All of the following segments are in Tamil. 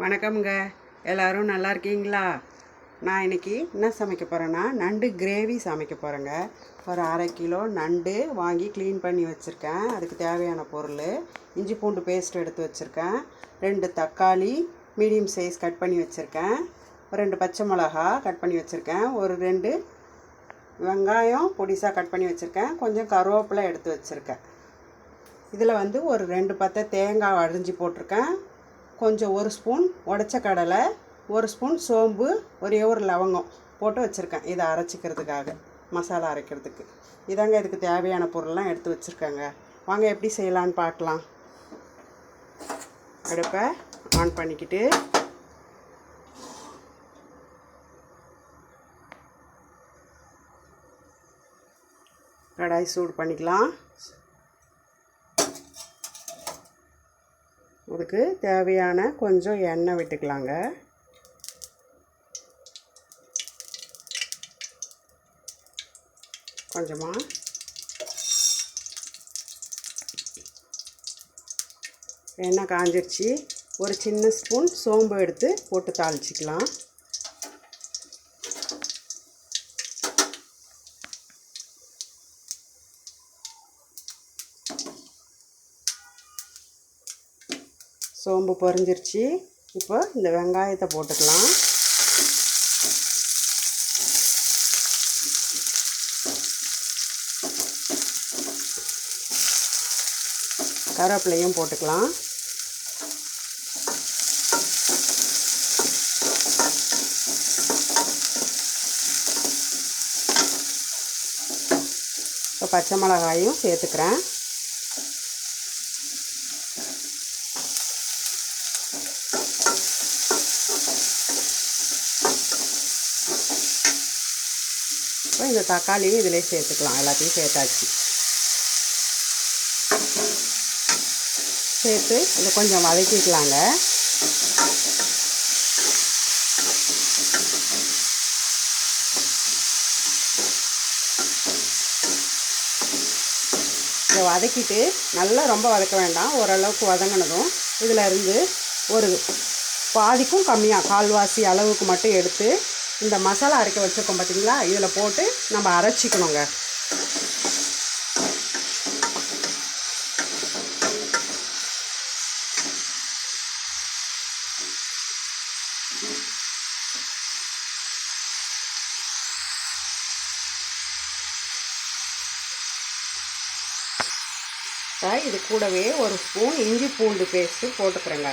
வணக்கம்ங்க. எல்லாரும் நல்லா இருக்கீங்களா? நான் இன்றைக்கி என்ன சமைக்க போகிறேன்னா நண்டு கிரேவி சமைக்க போகிறேங்க ஒரு அரை கிலோ நண்டு வாங்கி க்ளீன் பண்ணி வச்சுருக்கேன். அதுக்கு தேவையான பொருள் இஞ்சி பூண்டு பேஸ்ட் எடுத்து வச்சுருக்கேன். ரெண்டு தக்காளி மீடியம் சைஸ் கட் பண்ணி வச்சுருக்கேன். ரெண்டு பச்சை மிளகா கட் பண்ணி வச்சுருக்கேன். ஒரு ரெண்டு வெங்காயம் பொடிசாக கட் பண்ணி வச்சுருக்கேன். கொஞ்சம் கருவேப்பிலை எடுத்து வச்சுருக்கேன். இதில் வந்து ஒரு ரெண்டு பத்தை தேங்காய் அரிஞ்சு போட்டிருக்கேன். கொஞ்சம் ஒரு ஸ்பூன் உடச்ச கடலை ஒரு ஸ்பூன் சோம்பு ஒரே ஒரு லவங்கம் போட்டு வச்சுருக்கேன். இதை அரைச்சிக்கிறதுக்காக மசாலா அரைக்கிறதுக்கு. இதாங்க இதுக்கு தேவையான பொருள்லாம் எடுத்து வச்சுருக்கேங்க. வாங்க எப்படி செய்யலான்னு பார்க்கலாம். அடுப்பை ஆன் பண்ணிக்கிட்டு கடாய் சூடு பண்ணிக்கலாம். அதுக்கு தேவையான கொஞ்சம் எண்ணெய் விட்டுக்கலாங்க. கொஞ்சமாக எண்ணெய் காஞ்சிருச்சு. ஒரு சின்ன ஸ்பூன் சோம்பு எடுத்து போட்டு தாளிச்சிக்கலாம். சோம்பு பொரிஞ்சிருச்சு. இப்போ இந்த வெங்காயத்தை போட்டுக்கலாம். கருவேப்பிலையும் போட்டுக்கலாம். இப்போ பச்சை மிளகாயும் சேர்த்துக்கிறேன். இப்போ இந்த தக்காளியும் இதிலே சேர்த்துக்கலாம். எல்லாத்தையும் சேர்த்தாச்சு. சேர்த்து இதை கொஞ்சம் வதக்கிக்கலாங்க. இதை வதக்கிட்டு நல்லா ரொம்ப வதக்க வேண்டாம். ஓரளவுக்கு வதங்கினதும் இதில் இருந்து ஒரு பாதிக்கும் கம்மியாக கால்வாசி அளவுக்கு மட்டும் எடுத்து இந்த மசாலா அரைக்க வச்சுருக்கோம் பார்த்தீங்களா இதில் போட்டு நம்ம அரைச்சிக்கணுங்க. இது கூடவே ஒரு ஸ்பூன் இஞ்சி பூண்டு பேஸ்ட்டு போட்டுக்கிறேங்க.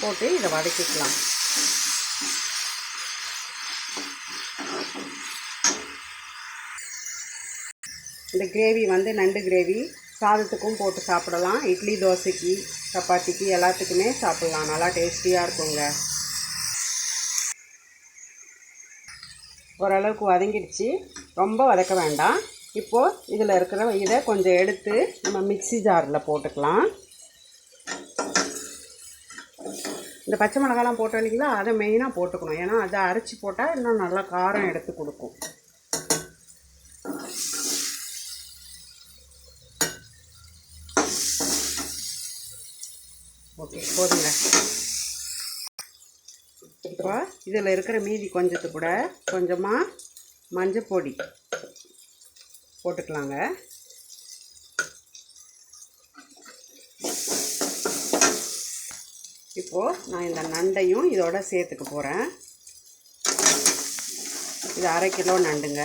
போட்டு இதை வதக்கிக்கலாம். இந்த கிரேவி வந்து நண்டு கிரேவி சாதத்துக்கும் போட்டு சாப்பிடலாம். இட்லி தோசைக்கு சப்பாத்திக்கு எல்லாத்துக்குமே சாப்பிட்லாம். நல்லா டேஸ்டியாக இருக்குங்க. ஓரளவுக்கு வதங்கிடுச்சு. ரொம்ப வதக்க வேண்டாம். இப்போது இதில் இருக்கிற இதை கொஞ்சம் எடுத்து நம்ம மிக்சி ஜாரில் போட்டுக்கலாம். இந்த பச்சை மிளகாலாம் போட்டோம் இல்லைங்களா? அதை மெயினாக போட்டுக்கணும். ஏன்னா அதை அரைச்சி போட்டால் இன்னும் நல்லா காரம் எடுத்து கொடுக்கும். ஓகே போதுங்க. இப்போ இதில் இருக்கிற மீதி கொஞ்சத்து கூட கொஞ்சமாக மஞ்சள் பொடி போட்டுக்கலாங்க. இப்போது நான் இந்த நண்டையும் இதோட சேர்த்துக்க போகிறேன் இது அரை கிலோ நண்டுங்க.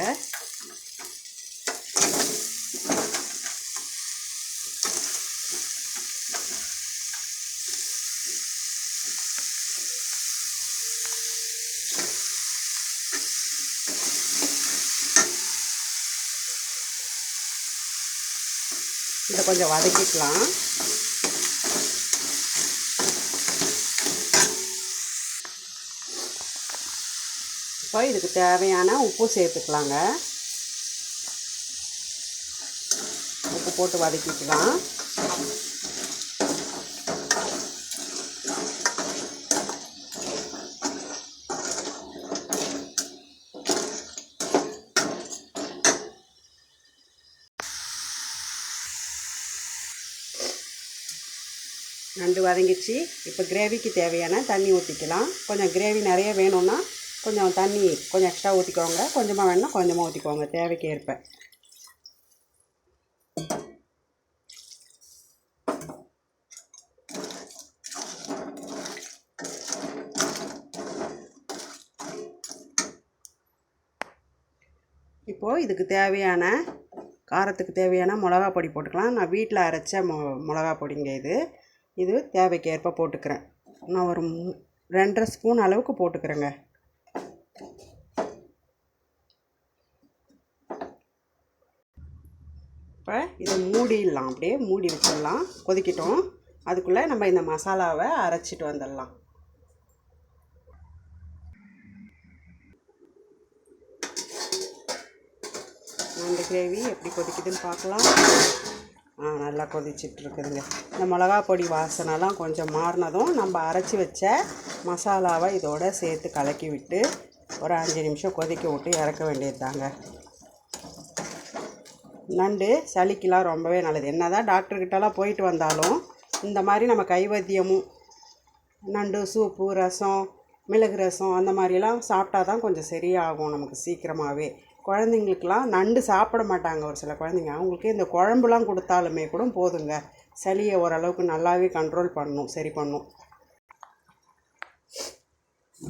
இதை கொஞ்சம் வதக்கிக்கலாம். இப்போ இதுக்கு தேவையான உப்பு சேர்த்துக்கலாங்க. உப்பு போட்டு வதக்கிக்கலாம். நண்டு வதங்கிச்சு இப்போ கிரேவிக்கு தேவையான தண்ணி ஊற்றிக்கலாம் கொஞ்சம் கிரேவி நிறைய வேணும்னா கொஞ்சம் தண்ணி கொஞ்சம் எக்ஸ்ட்ரா ஊற்றிக்கோங்க கொஞ்சமாக வேணும்னா கொஞ்சமாக ஊற்றிக்கோங்க தேவைக்கு ஏற்ப. இப்போது இதுக்கு தேவையான காரத்துக்கு தேவையான மிளகா பொடி போட்டுக்கலாம். நான் வீட்டில் அரைச்ச மொ மிளகா பொடிங்க இது. இது தேவைக்கு ஏற்ப போட்டுக்கிறேன். நான் ஒரு ரெண்டரை ஸ்பூன் அளவுக்கு போட்டுக்கிறேங்க. இப்போ இதை மூடிடலாம். அப்படியே மூடி வச்சிடலாம். கொதிக்கிட்டோம். அதுக்குள்ளே நம்ம இந்த மசாலாவை அரைச்சிட்டு வந்துடலாம். இந்த கிரேவி எப்படி கொதிக்குதுன்னு பார்க்கலாம். நல்லா கொதிச்சிட்ருக்குதுங்க. இந்த மிளகா பொடி வாசனைலாம் கொஞ்சம் மாறினதும் நம்ம அரைச்சி வச்ச மசாலாவை இதோட சேர்த்து கலக்கி விட்டு ஒரு அஞ்சு நிமிஷம் கொதிக்க விட்டு இறக்க வேண்டியது தாங்க நண்டு சளிக்கெலாம் ரொம்பவே நல்லது. என்ன தான் டாக்டர்கிட்டலாம் போயிட்டு வந்தாலும் இந்த மாதிரி நம்ம கைவத்தியமும் நண்டு சூப்பு ரசம் மிளகு ரசம் அந்த மாதிரிலாம் சாப்பிட்டா தான் கொஞ்சம் சரியாகும் நமக்கு சீக்கிரமாகவே குழந்தைங்களுக்கெல்லாம் நண்டு சாப்பிட மாட்டாங்க ஒரு சில குழந்தைங்க. அவங்களுக்கு இந்த குழம்புலாம் கொடுத்தாலுமே கூட போதுங்க. சளியை ஓரளவுக்கு நல்லாவே கண்ட்ரோல் பண்ணும் சரி பண்ணும்.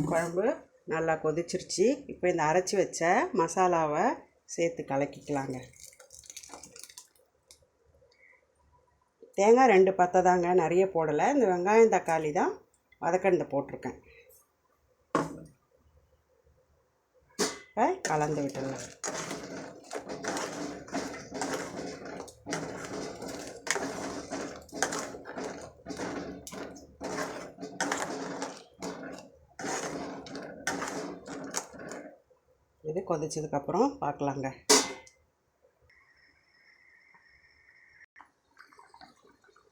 குழம்பு நல்லா கொதிச்சிருச்சு. இப்போ இந்த அரைச்சி வச்ச மசாலாவை சேர்த்து கலக்கிக்கலாங்க. தேங்காய் ரெண்டு பத்தை தாங்க நிறைய போடலை. இந்த வெங்காயம் தக்காளி தான் வதக்கண்டு போட்டிருக்கேன் இப்போ கலந்து விட்டுடலாம் இது கொதிச்சதுக்கப்புறம் பார்க்கலாங்க.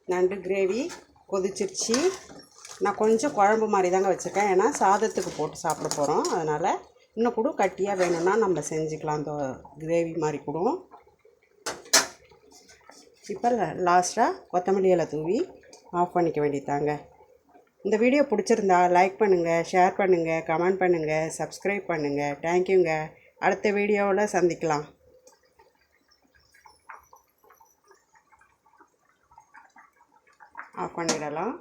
நண்டு கிரேவி கொதிச்சிருச்சு. நான் கொஞ்சம் குழம்பு மாதிரி தாங்க வச்சுருக்கேன். ஏன்னா சாதத்துக்கு போட்டு சாப்பிட போகிறோம். அதனால் இன்னும் கூட கட்டியாக வேணும்னா நம்ம செஞ்சுக்கலாம். அந்த கிரேவி மாதிரி கூட. இப்போ லாஸ்ட்டாக கொத்தமல்லி இலை தூவி ஆஃப் பண்ணிக்க வேண்டியதாங்க இந்த வீடியோ பிடிச்சிருந்தா லைக் பண்ணுங்கள் ஷேர் பண்ணுங்கள் கமெண்ட் பண்ணுங்கள் சப்ஸ்கிரைப் பண்ணுங்கள் தேங்க்யூங்க அடுத்த வீடியோவில் சந்திக்கலாம். ஆஃப் பண்ணிடலாம்.